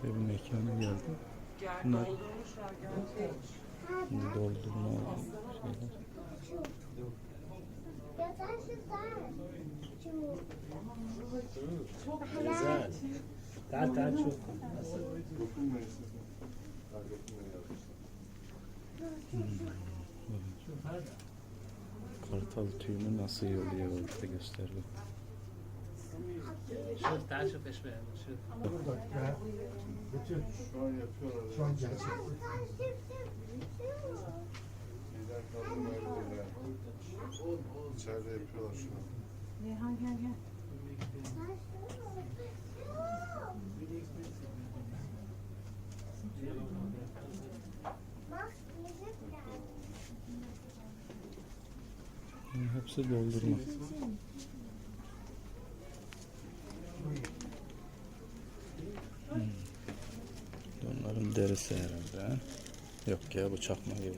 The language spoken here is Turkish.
Şöyle bir mekana geldim. Bunlar doldurma şeyler. Güzel. Daha daha çok. Kartal tüyünü nasıl yoluyor orada gösterdim. Şöf daha çok eşme yani. Şöf. Dur dakika. Götür. Şu an yapıyorlar. Şu an gerçek. Giden Hepsi doldurma. Onların derisi herhalde. ha? Yok ya bu çakma gibi.